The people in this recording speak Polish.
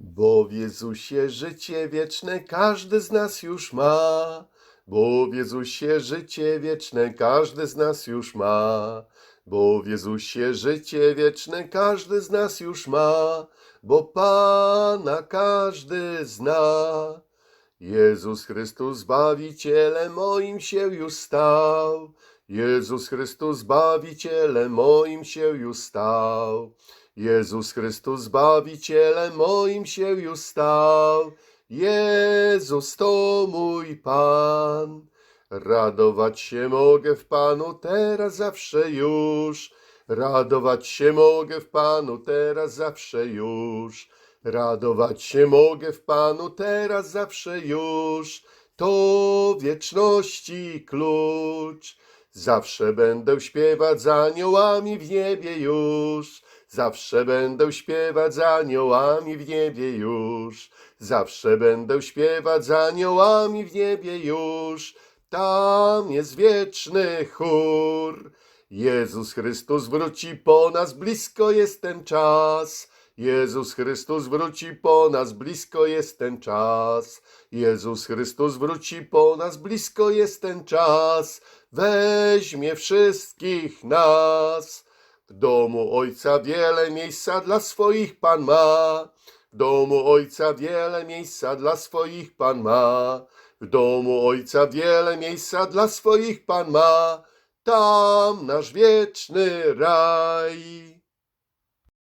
Bo w Jezusie życie wieczne każdy z nas już ma. Bo w Jezusie życie wieczne każdy z nas już ma. Bo w Jezusie życie wieczne każdy z nas już ma. Bo Pana każdy zna. Jezus Chrystus Zbawicielem moim się już stał. Jezus Chrystus Zbawicielem moim się już stał. Jezus Chrystus Zbawicielem moim się już stał. Jezus to mój Pan. Radować się mogę w Panu teraz zawsze już. Radować się mogę w Panu teraz zawsze już. Radować się mogę w Panu teraz zawsze już. To wieczności klucz. Zawsze będę śpiewać z aniołami w niebie już. Zawsze będę śpiewać z aniołami w niebie już. Zawsze będę śpiewać z aniołami w niebie już. Tam jest wieczny chór. Jezus Chrystus wróci po nas, blisko jest ten czas. Jezus Chrystus wróci po nas, blisko jest ten czas. Jezus Chrystus wróci po nas, blisko jest ten czas. Weźmie wszystkich nas. W domu Ojca wiele miejsca dla swoich Pan ma. W domu Ojca wiele miejsca dla swoich Pan ma. W domu Ojca wiele miejsca dla swoich Pan ma. Tam nasz wieczny raj.